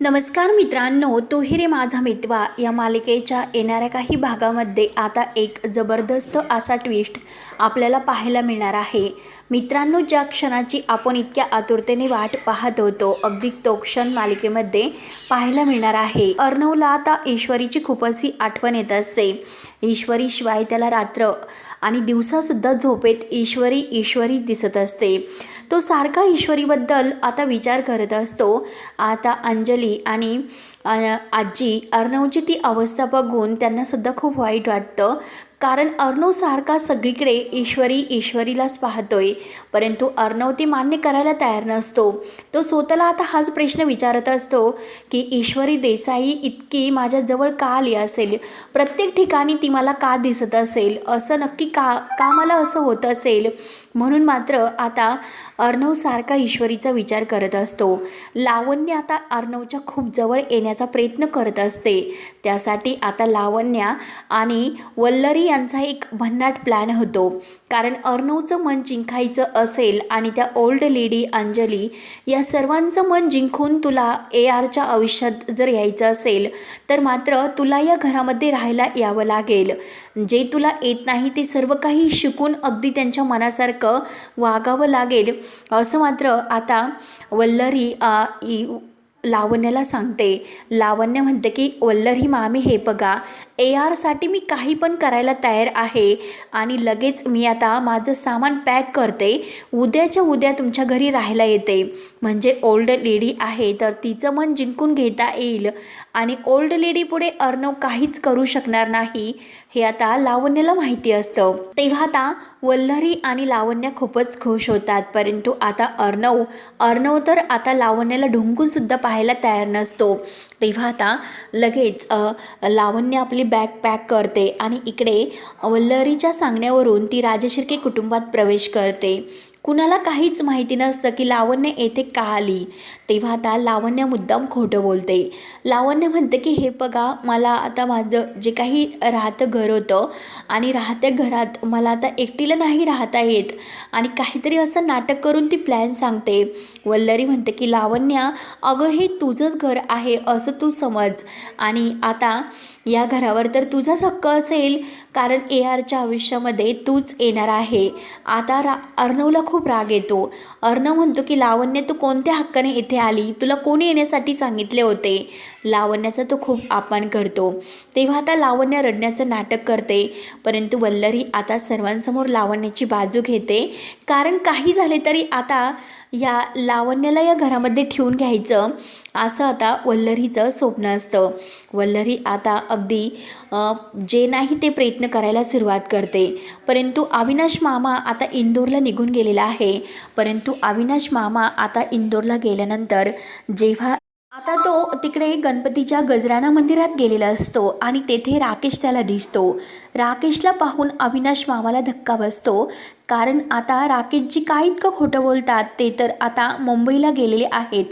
नमस्कार मित्रांनो तो रे माझा मितवा. या मालिकेच्या येणाऱ्या काही भागामध्ये आता एक जबरदस्त असा ट्विस्ट आपल्याला पाहायला मिळणार आहे. मित्रांनो ज्या क्षणाची आपण इतक्या आतुरतेने वाट पाहत होतो अगदी तो क्षण मालिकेमध्ये पाहायला मिळणार आहे. अर्णवला आता ईश्वरीची खूपच ही आठवण येत असते. ईश्वरी शिवाय त्याला रात्र आणि दिवसासुद्धा झोपेत ईश्वरी ईश्वरी दिसत असते. तो सारखा ईश्वरीबद्दल आता विचार करत असतो. आता अंजली आणि आजी अर्णवची ती अवस्था बघून त्यांनासुद्धा खूप वाईट वाटतं. कारण अर्णव सारखा सगळीकडे ईश्वरी ईश्वरीलाच पाहतोय. परंतु अर्णव ती मान्य करायला तयार नसतो. तो स्वतःला आता हाच प्रश्न विचारत असतो की ईश्वरी देसाई इतकी माझ्याजवळ का आली असेल? प्रत्येक ठिकाणी ती मला का दिसत असेल? असं नक्की का का मला असं होत असेल? म्हणून मात्र आता अर्णवसारखा ईश्वरीचा विचार करत असतो. लावण्य आता अर्णवच्या खूप जवळ येण्याचा प्रयत्न करत असते. त्यासाठी आता लावण्या आणि वल्लरी यांचा एक भन्नाट प्लॅन होतो. कारण अर्णवचं मन जिंकायचं असेल आणि त्या ओल्ड लेडी अंजली या सर्वांचं मन जिंकून तुला ए आरच्या आयुष्यात जर यायचं असेल तर मात्र तुला या घरामध्ये राहायला यावं लागेल. जे तुला येत नाही ते सर्व काही शिकून अगदी त्यांच्या मनासारखं वागावं लागेल. असं मात्र आता वल्लरी लावण्याला सांगते. लावण्य म्हणते की वल्लरी मामी हे बघा ए आरसाठी मी काही पण करायला तयार आहे आणि लगेच मी आता माझं सामान पॅक करते. उद्याच्या उद्या तुमच्या घरी राहायला येते. म्हणजे ओल्ड लेडी आहे तर तिचं मन जिंकून घेता येईल. आणि ओल्ड लेडी पुढे अर्णव काहीच करू शकणार नाही हे आता लावण्याला माहिती असतं. तेव्हा आता वल्लरी आणि लावण्य खूपच खुश होतात. परंतु आता अर्णव अर्णव तर आता लावण्याला ढुंकूनसुद्धा पाहिजे पाहायला तयार नसतो. तेव्हा आता लगेच लावण्य आपली बॅग पॅक करते आणि इकडे वल्लरीच्या सांगण्यावरून ती राजशिर्के कुटुंबात प्रवेश करते. कुणाला काहीच माहिती नसतं की लावण्य येथे का आली? तेव्हा आता लावण्य मुद्दाम खोटं बोलते. लावण्य म्हणते की हे बघा मला आता माझं जे काही राहतं घर होतं आणि राहत्या घरात मला आता एकटीला नाही राहता येत आणि काहीतरी असं नाटक करून ती प्लॅन सांगते. वल्लरी म्हणते की लावण्या अगं हे तुझंच घर आहे असं तू समज. आणि आता या घरावर तर तुझाच हक्क असेल कारण ए आरच्या आयुष्यामध्ये तूच येणार आहे. आता रा अर्णवला खूप राग येतो. अर्णव म्हणतो की लावण्य तू कोणत्या हक्काने इथे आली? तुला कोणी येण्यासाठी सांगितले होते? लावण्याचा तो खूप अपमान करतो. तेव्हा आता लावण्य रडण्याचं नाटक करते. परंतु वल्लरी आता सर्वांसमोर लावण्याची बाजू घेते. कारण काही झाले तरी आता या लावण्याला या घरामध्ये ठेवून घ्यायचं असं आता वल्लरीचं स्वप्न असतं. वल्लरी आता अगदी जे नाही ते प्रयत्न करायला सुरुवात करते. परंतु अविनाश मामा आता इंदोरला निघून गेलेला आहे. परंतु अविनाश मामा आता इंदोरला गेल्यानंतर जेव्हा आता तो तिकडे गणपतीच्या गजराणा मंदिरात गेलेला असतो आणि तेथे राकेश त्याला दिसतो. राकेशला पाहून अविनाश मामाला धक्का बसतो. कारण आता राकेशजी काय इतकं खोटं बोलतात ते तर आता मुंबईला गेलेले आहेत.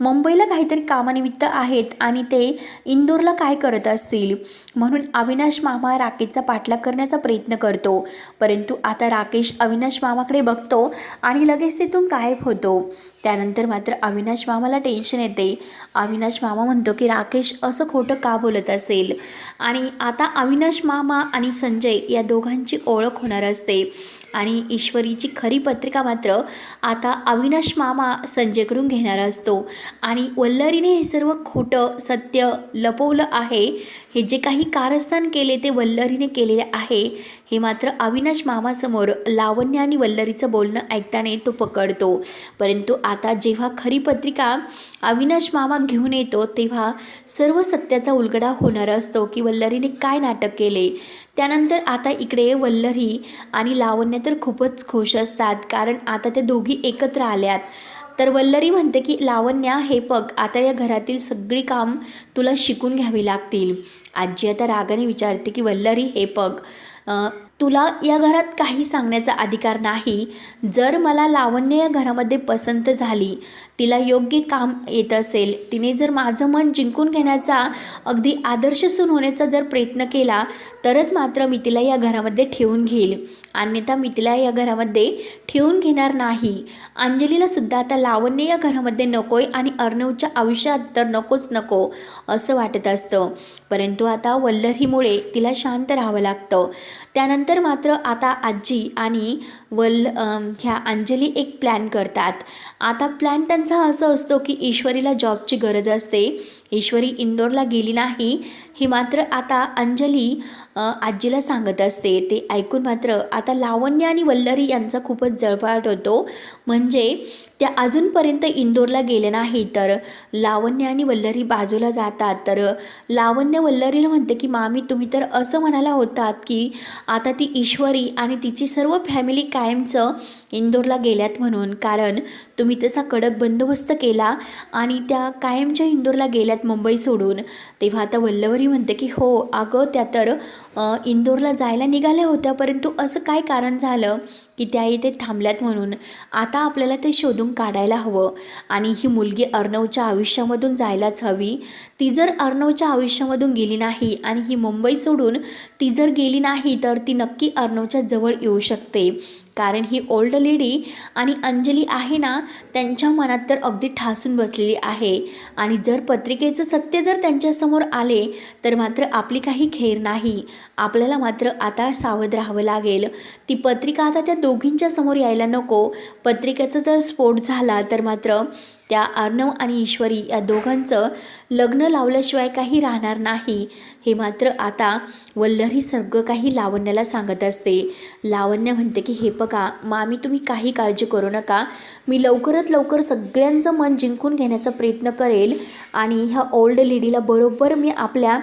मुंबईला काहीतरी कामानिमित्त आहेत आणि ते इंदोरला काय करत असतील? म्हणून अविनाश मामा राकेशचा पाठलाग करण्याचा प्रयत्न करतो. परंतु आता राकेश अविनाश मामाकडे बघतो आणि लगेच तिथून गायब होतो. त्यानंतर मात्र अविनाश मामाला टेन्शन येते. अविनाश मामा म्हणतो की राकेश असं खोटं का बोलत असेल? आणि आता अविनाश मामा आणि संजय या दोघांची ओळख होणार असते. आणि ईश्वरीची खरी पत्रिका मात्र आता अविनाश मामा संजयकडून घेणारा असतो. आणि वल्लरीने हे सर्व खोटं सत्य लपवलं आहे. हे जे काही कारस्थान केले ते वल्लरीने केलेले आहे. हे मात्र अविनाश मामासमोर लावण्य आणि वल्लरीचं बोलणं ऐकताने तो पकडतो. परंतु आता जेव्हा खरी पत्रिका अविनाश मामा घेऊन येतो तेव्हा सर्व सत्याचा उलगडा होणारा असतो की वल्लरीने काय नाटक केले? त्यानंतर आता इकडे वल्लरी आणि लावण्य तर खूपच खुश असतात कारण आता ते दोघी एकत्र आल्यात. तर वल्लरी म्हणते की लावण्या हे पग आता या घरातील सगळी काम तुला शिकून घ्यावी लागतील. आजी आता रागाने विचारते की वल्लरी हे पग तुला या घरात काही सांगण्याचा अधिकार नाही. जर मला लावण्य या घरामध्ये पसंत झाली तिला योग्य काम येत असेल तिने जर माझं मन जिंकून घेण्याचा अगदी आदर्श सून होण्याचा जर प्रयत्न केला तरच मात्र मी तिला या घरामध्ये ठेवून घेईल. अन्यथा मी तिला या घरामध्ये ठेवून घेणार नाही. अंजलीला सुद्धा आता लावण्य या घरामध्ये नकोय आणि अर्णवच्या आयुष्यात तर नकोच नको असं वाटत असतं. परंतु आता वल्लरीमुळे तिला शांत राहावं लागतं. त्यानंतर मात्र आता आजी आणि वल्ल ह्या अंजली एक प्लॅन करतात. आता प्लॅन त्यांचा असं असतो की ईश्वरीला जॉबची गरज असते. ईश्वरी इंदोरला गेली नाही. ही मात्र आता अंजली आजीला सांगत असते. ते ऐकून मात्र आता लावण्य आणि वल्लरी यांचा खूपच जळपाट होतो. म्हणजे त्या अजूनपर्यंत इंदोरला गेले नाही तर लावण्य आणि वल्लरी बाजूला जातात. तर लावण्य वल्लरीला म्हणते की मामी तुम्ही तर असं म्हणाला होतात की आता ती ईश्वरी आणि तिची सर्व फॅमिली कायमचं इंदोरला गेल्यात म्हणून कारण तुम्ही तसा कडक बंदोबस्त केला आणि त्या कायमच्या इंदोरला गेल्यात मुंबई सोडून. तेव्हा आता वल्लवरी म्हणते की हो अगं त्या तर इंदूरला इंदोरला जायला निघाल्या होत्या परंतु असं काय कारण झालं की त्या इथे थांबल्यात म्हणून? आता आपल्याला ते शोधून काढायला हवं. आणि ही मुलगी अर्णवच्या आयुष्यामधून जायलाच हवी. ती जर अर्णवच्या आयुष्यामधून गेली नाही आणि ही मुंबई सोडून ती जर गेली नाही तर ती नक्की अर्णवच्या जवळ येऊ शकते. कारण ही ओल्ड लेडी आणि अंजली आहे ना त्यांच्या मनात तर अगदी ठासून बसलेली आहे. आणि जर पत्रिकेचं सत्य जर त्यांच्यासमोर आले तर मात्र आपली काही खेर नाही. आपल्याला मात्र आता सावध राहावं लागेल. ती पत्रिका आता त्या दोघींच्या समोर यायला नको. पत्रिकेचा जर स्फोट झाला तर मात्र त्या अर्णव आणि ईश्वरी या दोघांचं लग्न लावल्याशिवाय काही राहणार नाही. हे मात्र आता वल्लरी सगळं काही लावण्याला सांगत असते. लावण्य म्हणते की हे बघा मामी तुम्ही काही काळजी करू नका. मी लवकरात लवकर सगळ्यांचं मन जिंकून घेण्याचा प्रयत्न करेल आणि ह्या ओल्ड लेडीला बरोबर मी आपल्या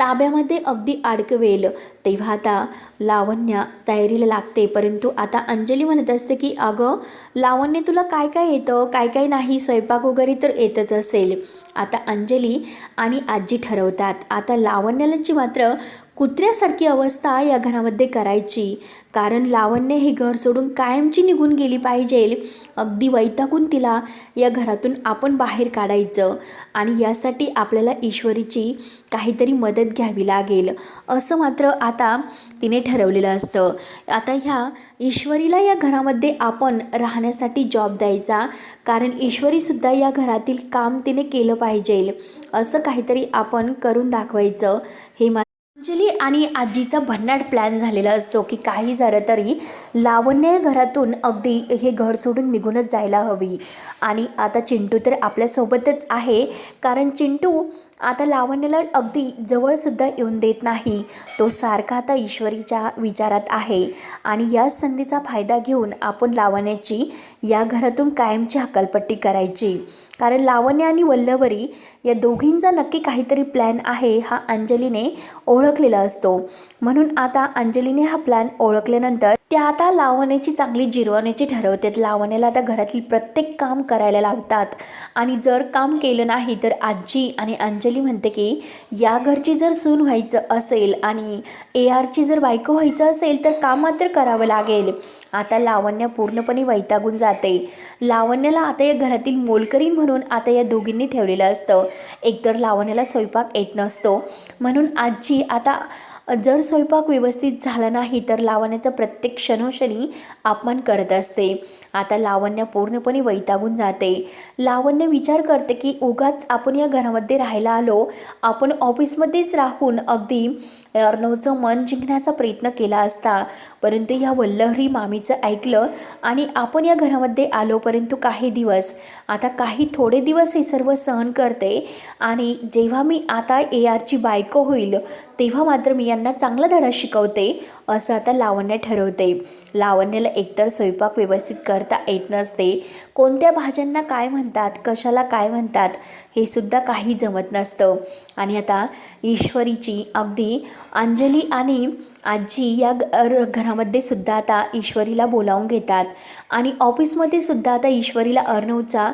ताब्यामध्ये अगदी अडकवेल. तेव्हा आता लावण्य तयारीला लागते. परंतु आता अंजली म्हणत असते की अगं लावण्य तुला काय काय येतं? काय काय नाही? स्वयंपाक वगैरे तर येतच असेल. आता अंजली आणि आजी ठरवतात. आता लावण्याची मात्र कुत्र्यासारखी अवस्था या घरामध्ये करायची. कारण लावण्य हे घर सोडून कायमची निघून गेली पाहिजे. अगदी वैतागून तिला या घरातून आपण बाहेर काढायचं. आणि यासाठी आपल्याला ईश्वरीची काहीतरी मदत घ्यावी लागेल. असं मात्र आता तिने ठरवलेलं असतं. आता ह्या ईश्वरीला या घरामध्ये आपण राहण्यासाठी जॉब द्यायचा. कारण ईश्वरीसुद्धा या घरातील काम तिने केलं पाहिजे. असं काहीतरी आपण करून दाखवायचं. हे मा आणि आजीचा भन्नाट प्लॅन झालेला असतो की काही झालं तरी लावण्य घरातून अगदी हे घर सोडून निघूनच जायला हवी. आणि आता चिंटू तर आपल्यासोबतच आहे. कारण चिंटू आता लावण्याला अगदी जवळसुद्धा येऊन देत नाही. तो सारखा आता ईश्वरीच्या विचारात आहे. आणि या संधीचा फायदा घेऊन आपण लावण्याची या घरातून कायमची हकालपट्टी करायची. कारण लावण्य आणि वल्लवरी या दोघींचा नक्की काहीतरी प्लॅन आहे हा अंजलीने ओळखलेला असतो. म्हणून आता अंजलीने हा प्लॅन ओळखल्यानंतर त्या आता लावण्याची चांगली जिरवण्याची ठरवतात लावण्याला आता घरातील प्रत्येक काम करायला लावतात. आणि जर काम केलं नाही तर आजी आणि अंजली म्हणते की या घरची जर सून व्हायचं असेल आणि ए आरची जर बायको व्हायचं असेल तर काम मात्र करावं लागेल. आता लावण्य पूर्णपणे वैतागून जाते. लावण्याला आता या घरातील मोलकरीण म्हणून आता या दोघींनी ठेवलेलं असतं. एकतर लावण्याला स्वयंपाक येत नसतो. म्हणून आजी आता जर स्वयंपाक व्यवस्थित झाला नाही तर लावण्याचा प्रत्येक क्षणोक्षणी अपमान करत असते. आता लावण्य पूर्णपणे वैतागून जाते. लावण्य विचार करते की उगाच आपण या घरामध्ये राहायला आलो. आपण ऑफिसमध्येच राहून अगदी अर्णवचं मन जिंकण्याचा प्रयत्न केला असता. परंतु ह्या वल्लहरी मामीचं ऐकलं आणि आपण या घरामध्ये आलो परंतु काही दिवस. आता काही थोडे दिवस हे सर्व सहन करते आणि जेव्हा मी आता ए आरची बायको होईल तेव्हा मात्र मी त्यांना चांगला धडा शिकवते असं आता लावण्य ठरवते. लावण्याला एकतर स्वयंपाक व्यवस्थित करता येत नसते. कोणत्या भाज्यांना काय म्हणतात कशाला काय म्हणतात हे सुद्धा काही जमत नसतं. आणि आता ईश्वरीची अगदी अंजली आणि आजी या घरामध्ये सुद्धा आता ईश्वरीला बोलावून घेतात. आणि ऑफिसमध्ये सुद्धा आता ईश्वरीला अर्णवचा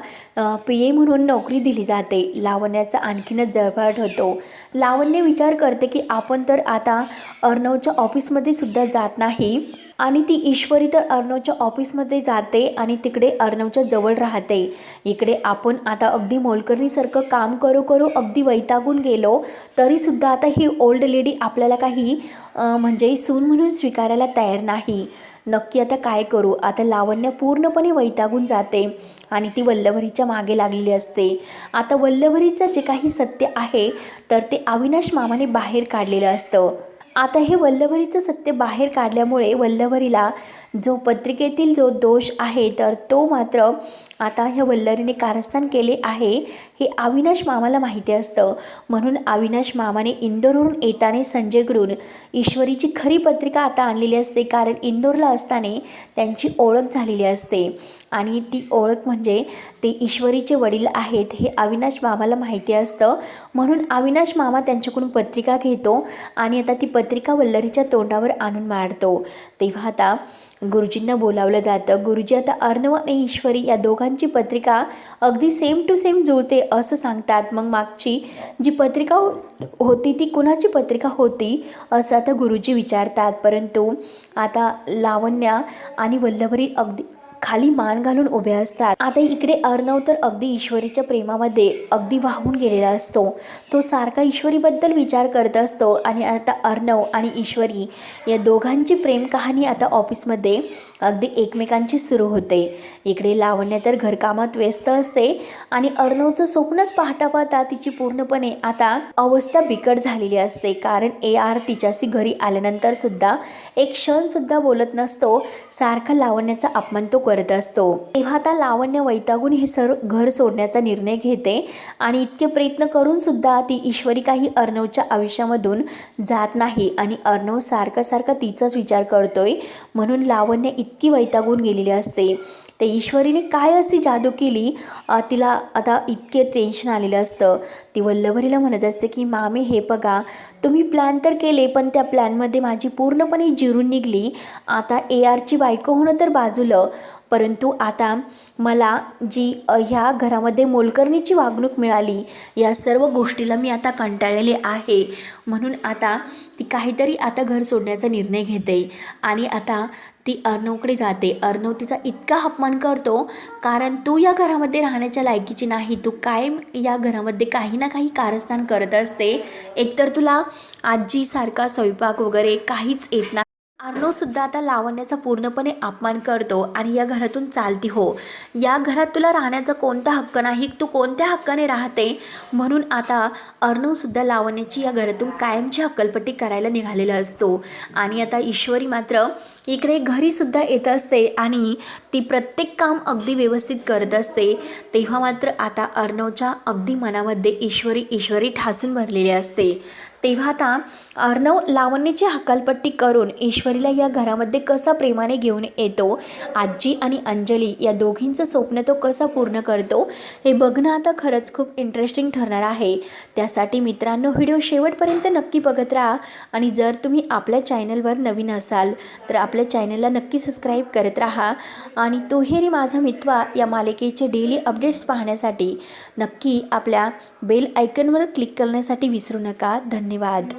पी ए म्हणून नोकरी दिली जाते. लावण्याचा आणखीनच जळफळाट होतो. लावण्य विचार करते की आपण तर आता अर्णवच्या ऑफिसमध्ये सुद्धा जात नाही. आणि ती ईश्वरी तर अर्णवच्या ऑफिसमध्ये जाते आणि तिकडे अर्णवच्या जवळ राहते. इकडे आपण आता अगदी मोलकर्णीसारखं काम करू करू अगदी वैतागून गेलो तरीसुद्धा आता ही ओल्ड लेडी आपल्याला काही म्हणजे सून म्हणून स्वीकारायला तयार नाही. नक्की आता काय करू? आता लावण्य पूर्णपणे वैतागून जाते आणि ती वल्लभरीच्या मागे लागलेली असते. आता वल्लभरीचं जे काही सत्य आहे तर ते अविनाश मामाने बाहेर काढलेलं असतं. आता हे वल्लभरीचं सत्य बाहेर काढल्यामुळे वल्लभरीला जो पत्रिकेतील जो दोष आहे तर तो मात्र आता ह्या वल्लरीने कारस्थान केले आहे हे अविनाश मामाला माहिती असतं. म्हणून अविनाश मामाने इंदोरवरून येताना संजयकडून ईश्वरीची खरी पत्रिका आता आणलेली असते कारण इंदोरला असताना त्यांची ओळख झालेली असते. आणि ती ओळख म्हणजे ते ईश्वरीचे वडील आहेत हे अविनाश मामाला माहिती असतं. म्हणून अविनाश मामा त्यांच्याकडून पत्रिका घेतो आणि आता ती पत्रिका वल्लरीच्या तोंडावर आणून मारतो. तेव्हा आता गुरुजींना बोलावलं जातं. गुरुजी आता अर्णव आणि ईश्वरी या दोघांची पत्रिका अगदी सेम टू सेम जुळते असं सांगतात. मग मागची जी पत्रिका होती ती कुणाची पत्रिका होती असं आता गुरुजी विचारतात. परंतु आता लावण्या आणि वल्लभरी अगदी खाली मान घालून उभे असतात. आता इकडे अर्णव तर अगदी ईश्वरीच्या प्रेमामध्ये अगदी वाहून गेलेला असतो. तो सारखा ईश्वरीबद्दल विचार करत असतो आणि आता अर्णव आणि ईश्वरी या दोघांची प्रेम कहाणी आता ऑफिसमध्ये अगदी एकमेकांची सुरू होते. इकडे लावण्य तर घरकामात व्यस्त असते आणि अर्णवचं स्वप्नच पाहता पाहता तिची पूर्णपणे आता अवस्था बिकट झालेली असते. कारण ए आर तिच्याशी घरी आल्यानंतर सुद्धा एक क्षणसुद्धा बोलत नसतो. सारखा लावण्याचा अपमान तो करतो असतो. तेव्हा आता लावण्य वैतागून हे सर्व घर सोडण्याचा निर्णय घेते आणि इतके प्रयत्न करून सुद्धा ती ईश्वरी काही अर्णवच्या आयुष्यामधून जात नाही आणि अर्णव सारखा सारखा तिचाच विचार करतोय. म्हणून लावण्य इतकी वैतागून गेलेली असते. ते ईश्वरीने काय अशी जादू केली? तिला आता इतके टेन्शन आलेलं असतं. ती वल्लभरीला म्हणत असते की मामे हे बघा तुम्ही प्लॅन तर केले पण त्या प्लॅनमध्ये माझी पूर्णपणे जिरून निघली. आता ए आरची बायको होणं तर बाजूलं. परंतु आता मला जी ह्या घरामध्ये मोलकरणीची वागणूक मिळाली या सर्व गोष्टीला मी आता कंटाळलेले आहे. म्हणून आता ती काहीतरी आता घर सोडण्याचा निर्णय घेते आणि आता ती अर्णवकडे जाते. अर्णव तिचा इतका अपमान करतो कारण तू या घरामध्ये राहण्याच्या लायकीची नाही. तू कायम या घरामध्ये काही ना काही कारस्थान करत असते. एकतर तुला आजीसारखा स्वयंपाक वगैरे काहीच येत नाही. अर्णवसुद्धा आता लावण्याचा पूर्णपणे अपमान करतो आणि या घरातून चालती हो. या घरात तुला राहण्याचा कोणता हक्क नाही? तू कोणत्या हक्काने राहते? म्हणून आता अर्णवसुद्धा लावण्याची या घरातून कायमची हक्कलपट्टी करायला निघालेला असतो. आणि आता ईश्वरी मात्र इकडे घरीसुद्धा येत असते आणि ती प्रत्येक काम अगदी व्यवस्थित करत असते. तेव्हा मात्र आता अर्णवच्या अगदी मनामध्ये ईश्वरी ईश्वरी ठासून भरलेली असते. तेव्हा आता अर्णव लावण्याची हकालपट्टी करून ईश्वरीला या घरामध्ये कसा प्रेमाने घेऊन येतो आजी आणि अंजली या दोघींचं स्वप्न तो कसा पूर्ण करतो हे बघणं आता खरंच खूप इंटरेस्टिंग ठरणार आहे. त्यासाठी मित्रांनो व्हिडिओ शेवटपर्यंत नक्की बघत राहा आणि जर तुम्ही आपल्या चॅनलवर नवीन असाल तर आपल्या चॅनलला नक्की सबस्क्राईब करत राहा. आणि तोहेरी माझा मित्वा या मालिकेचे डेली अपडेट्स पाहण्यासाठी नक्की आपल्या बेल आयकनवर क्लिक करण्यासाठी विसरू नका. धन्यवाद.